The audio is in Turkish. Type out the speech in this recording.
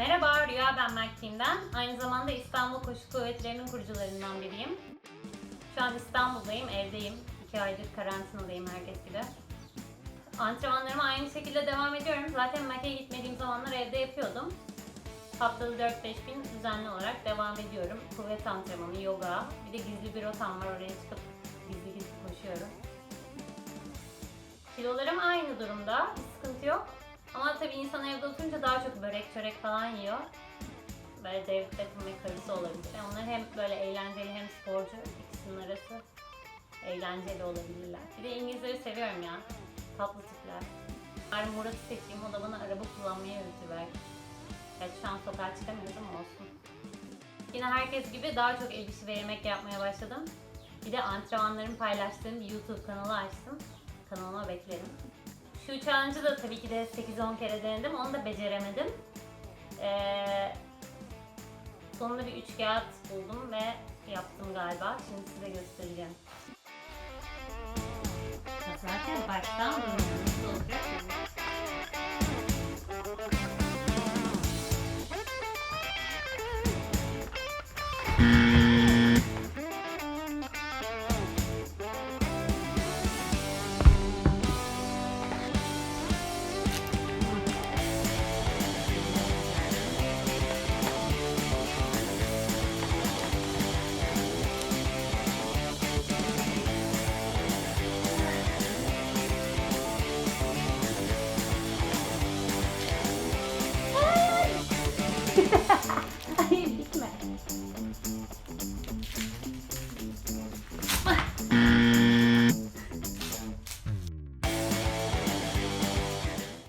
Merhaba, Rüya ben Mert Team'den. Aynı zamanda İstanbul Koşu Kuvvetleri'nin kurucularından biriyim. Şu an İstanbul'dayım, evdeyim. İki aydır karantinadayım herkes gibi. Antrenmanlarıma aynı şekilde devam ediyorum. Zaten Mac'e gitmediğim zamanlar evde yapıyordum. Haftada 4-5 gün düzenli olarak devam ediyorum. Kuvvet antrenmanı, yoga, bir de gizli bir rotam var oraya çıkıp gizli gizli koşuyorum. Kilolarım aynı durumda, bir sıkıntı yok. Tabii insan evde oturunca daha çok börek çörek falan yiyor. Böyle Beckham ve karısı olabilir. Yani onlar hem böyle eğlenceli hem sporcu. İkisinin arası eğlenceli olabilirler. Bir de İngilizleri seviyorum ya. Tatlı tipler. Bari Murat'ı seçeyim, o da bana araba kullanmayı öğretir belki. Gerçi şu an sokağa çıkamıyoruz ama olsun. Yine herkes gibi daha çok el işi ve yemek yapmaya başladım. Bir de antrenmanlarımı paylaştığım bir YouTube kanalı açtım. Kanalıma beklerim. Şu challenge'ı da tabii ki de 8-10 kere denedim. Onu da beceremedim. Ee, sonunda bir üç kağıt buldum ve yaptım galiba. Şimdi size göstereceğim. Zaten baştan olacak.